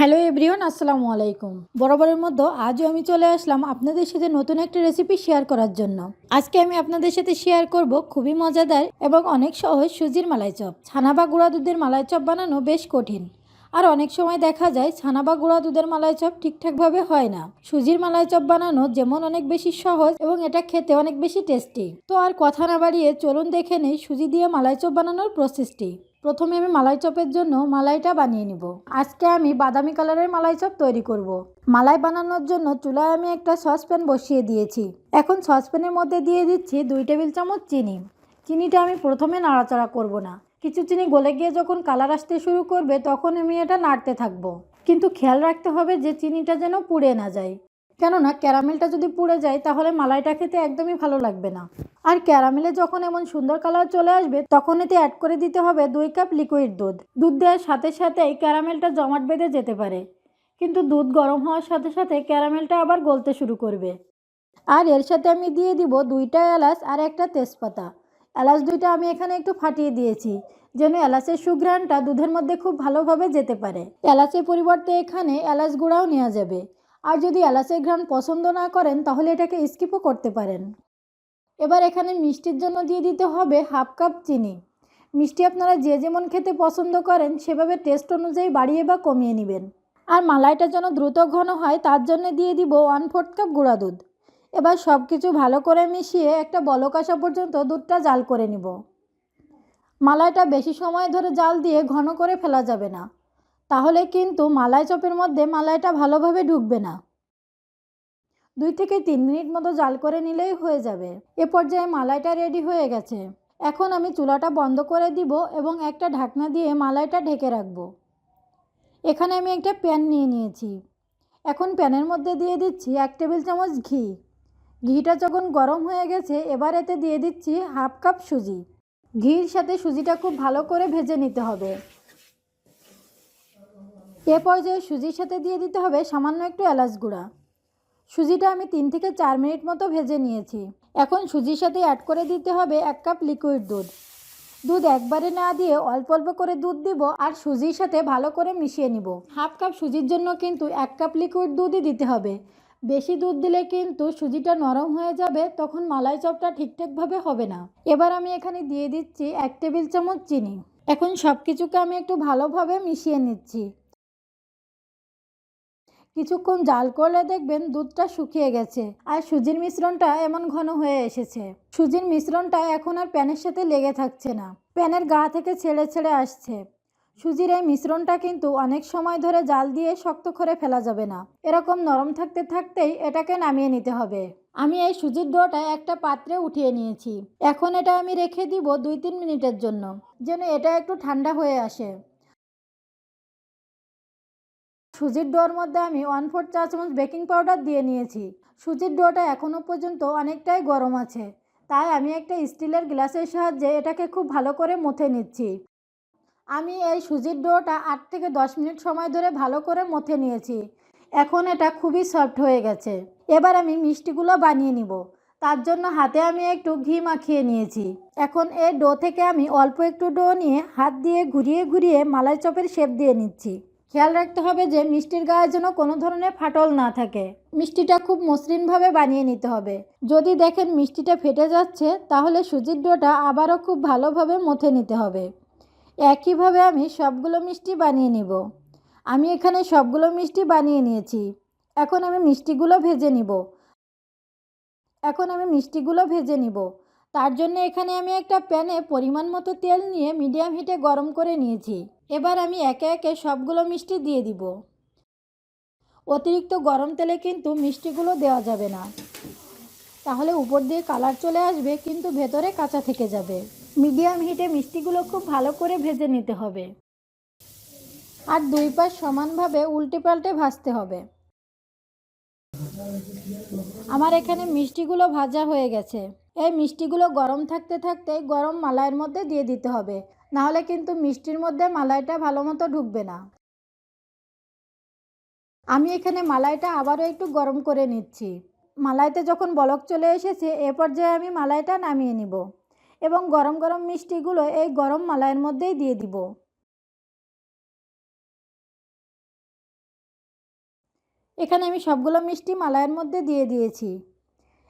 Hello everyone, আসসালামু আলাইকুম। বরাবরের মধ্যে আজও আমি চলে আসলাম আপনাদের সাথে নতুন একটা রেসিপি শেয়ার করার জন্য। আজকে আমি আপনাদের সাথে শেয়ার করব খুবই মজাদার এবং অনেক সহজ সুজির মালাই চপ ছানা বা গুঁড়া দুধের মালাই চপ বানানো বেশ কঠিন। আর অনেক সময় দেখা যায় ছানা বা গুঁড়া দুধের মালাই চপ ঠিকঠাকভাবে হয় না। সুজির মালাই চপ বানানো যেমন অনেক বেশি সহজ এবং এটা খেতে অনেক বেশি টেস্টি তো আর কথা না বাড়িয়ে চলুন দেখে নেই সুজি দিয়ে মালাই চপ বানানোর প্রসেসটি প্রথমে আমি মালাই চপের জন্য মালাইটা বানিয়ে নিব। আজকে আমি বাদামি কালারের মালাই চপ তৈরি করব। মালাই বানানোর জন্য চুলায় আমি একটা সসপ্যান বসিয়ে দিয়েছি। এখন সসপ্যানের মধ্যে দিয়ে দিচ্ছি দুই টেবিল চামচ চিনি। চিনিটা আমি প্রথমে নাড়াচাড়া করব না। কিছু চিনি গলে গিয়ে যখন কালার আসতে শুরু করবে তখন আমি এটা নাড়তে থাকব। কিন্তু খেয়াল রাখতে হবে যে চিনিটা যেন পুড়ে না যায়। কেননা ক্যারামেলটা যদি পুড়ে যায়, তাহলে মালাইটা খেতে একদমই ভালো লাগবে না। আর ক্যারামেলে যখন এমন সুন্দর কালার চলে আসবে তখন এতে অ্যাড করে দিতে হবে দুই কাপ লিকুইড দুধ। দুধ দেওয়ার সাথে সাথেই ক্যারামেলটা জমাট বেঁধে যেতে পারে। কিন্তু দুধ গরম হওয়ার সাথে সাথে ক্যারামেলটা আবার গলতে শুরু করবে। আর এর সাথে আমি দিয়ে দিব দুইটা এলাচ আর একটা তেজপাতা। এলাচ দুইটা আমি এখানে একটু ফাটিয়ে দিয়েছি, যেন এলাচের সুঘ্রাণটা দুধের মধ্যে খুব ভালোভাবে যেতে পারে। এলাচের পরিবর্তে এখানে এলাচ গুঁড়াও নেওয়া যাবে। আর যদি এলাচের ঘ্রাণ পছন্দ না করেন, তাহলে এটাকে স্কিপও করতে পারেন। এবার এখানে মিষ্টির জন্য দিয়ে দিতে হবে হাফ কাপ চিনি। মিষ্টি আপনারা যে যেমন খেতে পছন্দ করেন, সেভাবে টেস্ট অনুযায়ী বাড়িয়ে বা কমিয়ে নেবেন। আর মালাইটা যেন দ্রুত ঘন হয়, তার জন্য দিয়ে দিব ওয়ান ফোর্থ কাপ গুঁড়া দুধ। এবার সব কিছু ভালো করে মিশিয়ে একটা বলক আসা পর্যন্ত দুধটা জাল করে নিব। মালাইটা বেশি সময় ধরে জাল দিয়ে ঘন করে ফেলা যাবে না। তাহলে কিন্তু মালাই চপের মধ্যে মালাইটা ভালোভাবে ঢুকবে না। দুই থেকে তিন মিনিট মতো জাল করে নিলেই হয়ে যাবে। এ পর্যায়ে মালাইটা রেডি হয়ে গেছে। এখন আমি চুলাটা বন্ধ করে দিব এবং একটা ঢাকনা দিয়ে মালাইটা ঢেকে রাখব। এখানে আমি একটা প্যান নিয়ে নিয়েছি। এখন প্যানের মধ্যে দিয়ে দিচ্ছি এক টেবিল চামচ ঘি। ঘিটা যখন গরম হয়ে গেছে, এবার এতে দিয়ে দিচ্ছি হাফ কাপ সুজি। ঘির সাথে সুজিটা খুব ভালো করে ভেজে নিতে হবে। এ পর্যায়ে সুজির সাথে দিয়ে দিতে হবে সামান্য একটু এলাচ গুঁড়া। সুজিটা আমি তিন থেকে চার মিনিট মতো ভেজে নিয়েছি। এখন সুজির সাথে অ্যাড করে দিতে হবে এক কাপ লিকুইড দুধ। দুধ একবারে না দিয়ে অল্প অল্প করে দুধ দিব আর সুজির সাথে ভালো করে মিশিয়ে নিব। হাফ কাপ সুজির জন্য কিন্তু এক কাপ লিকুইড দুধই দিতে হবে। বেশি দুধ দিলে কিন্তু সুজিটা নরম হয়ে যাবে, তখন মালাই চপটা ঠিকঠাকভাবে হবে না। এবার আমি এখানে দিয়ে দিচ্ছি এক টেবিল চামচ চিনি। এখন সব কিছুকে আমি একটু ভালোভাবে মিশিয়ে নিচ্ছি। কিছুক্ষণ জাল করলে দেখবেন দুধটা শুকিয়ে গেছে। আর সুজির মিশ্রণটা এমন ঘন হয়ে এসেছে। সুজির মিশ্রণটা এখন আর প্যানের সাথে লেগে থাকছে না। প্যানের গা থেকে ছেড়ে ছেড়ে আসছে। সুজির এই মিশ্রণটা কিন্তু অনেক সময় ধরে জাল দিয়ে শক্ত করে ফেলা যাবে না। এরকম নরম থাকতে থাকতেই এটাকে নামিয়ে নিতে হবে। আমি এই সুজির ডোটা একটা পাত্রে উঠিয়ে নিয়েছি। এখন এটা আমি রেখে দিব দুই তিন মিনিটের জন্য, যেন এটা একটু ঠান্ডা হয়ে আসে। সুজির ডোর মধ্যে আমি ওয়ান ফোর চা চামচ বেকিং পাউডার দিয়ে নিয়েছি। সুজির ডোটা এখনও পর্যন্ত অনেকটাই গরম আছে। তাই আমি একটা স্টিলের গ্লাসের সাহায্যে এটাকে খুব ভালো করে মথে নিচ্ছি। আমি এই সুজির ডোটা আট থেকে দশ মিনিট সময় ধরে ভালো করে মথে নিয়েছি। এখন এটা খুবই সফট হয়ে গেছে। এবার আমি মিষ্টিগুলো বানিয়ে নিব। তার জন্য হাতে আমি একটু ঘি মাখিয়ে নিয়েছি। এখন এই ডো থেকে আমি অল্প একটু ডো নিয়ে হাত দিয়ে ঘুরিয়ে ঘুরিয়ে মালাই চপের শেপ দিয়ে নিচ্ছি। খেয়াল রাখতে হবে যে মিষ্টির গায়ে যেন কোনো ধরনের ফাটল না থাকে। মিষ্টিটা খুব মসৃণভাবে বানিয়ে নিতে হবে। যদি দেখেন মিষ্টিটা ফেটে যাচ্ছে, তাহলে সুজির ডোটা আবারও খুব ভালোভাবে মথে নিতে হবে। একইভাবে আমি সবগুলো মিষ্টি বানিয়ে নিব। আমি এখানে সবগুলো মিষ্টি বানিয়ে নিয়েছি। এখন আমি মিষ্টিগুলো ভেজে নিব। এখন আমি মিষ্টিগুলো ভেজে নিব। তার জন্য এখানে আমি একটা প্যানে পরিমাণ মতো তেল নিয়ে মিডিয়াম হিটে গরম করে নিয়েছি। এবার আমি একে একে সবগুলো মিষ্টি দিয়ে দিব। অতিরিক্ত গরম তেলে কিন্তু মিষ্টিগুলো দেওয়া যাবে না। তাহলে উপর দিয়ে কালার চলে আসবে, কিন্তু ভেতরে কাঁচা থেকে যাবে। মিডিয়াম হিটে মিষ্টিগুলো খুব ভালো করে ভেজে নিতে হবে। আর দুই পাশ সমানভাবে উল্টে পাল্টে ভাজতে হবে। আমার এখানে মিষ্টিগুলো ভাজা হয়ে গেছে। এই মিষ্টিগুলো গরম থাকতে থাকতে গরম মালাইয়ের মধ্যে দিয়ে দিতে হবে। নাহলে কিন্তু মিষ্টির মধ্যে মালাইটা ভালো মতো ঢুকবে না। আমি এখানে মালাইটা আবারও একটু গরম করে নিচ্ছি। মালাইতে যখন বলক চলে এসেছে, এ পর্যায়ে আমি মালাইটা নামিয়ে নিব এবং গরম গরম মিষ্টিগুলো এই গরম মালাইয়ের মধ্যেই দিয়ে দিব। এখানে আমি সবগুলো মিষ্টি মালাইয়ের মধ্যে দিয়ে দিয়েছি।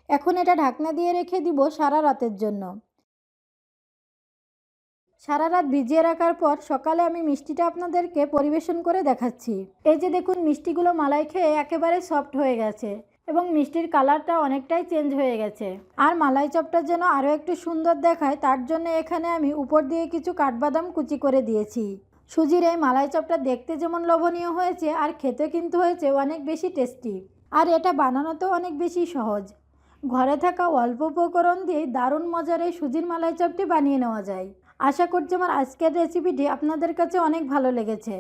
এখন এটা ঢাকনা দিয়ে রেখে দিব সারা রাতের জন্য। সারা রাত ভিজিয়ে রাখার পর সকালে আমি মিষ্টিটা আপনাদেরকে পরিবেশন করে দেখাচ্ছি। এই যে দেখুন, মিষ্টিগুলো মালাই খেয়ে একেবারে সফট হয়ে গেছে এবং মিষ্টির কালারটা অনেকটাই চেঞ্জ হয়ে গেছে। আর মালাই চপটা যেন আরও একটু সুন্দর দেখায়, তার জন্য এখানে আমি উপর দিয়ে কিছু কাঠবাদাম কুচি করে দিয়েছি। সুজির এই মালাই চপটা দেখতে যেমন লোভনীয় হয়েছে, আর খেতে কিন্তু হয়েছে অনেক বেশি টেস্টি। আর এটা বানানোতেও অনেক বেশি সহজ। ঘরে থাকা অল্প উপকরণ দিয়ে দারুণ মজার এই সুজির মালাই চপটি বানিয়ে নেওয়া যায়। আশা করছি আমার আজকের রেসিপিটি আপনাদের কাছে অনেক ভালো লেগেছে।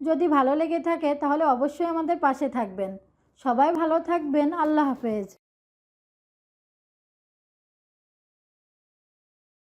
যদি ভালো লেগে থাকে, তাহলে অবশ্যই আমাদের পাশে থাকবেন। সবাই ভালো থাকবেন। আল্লাহ হাফেজ।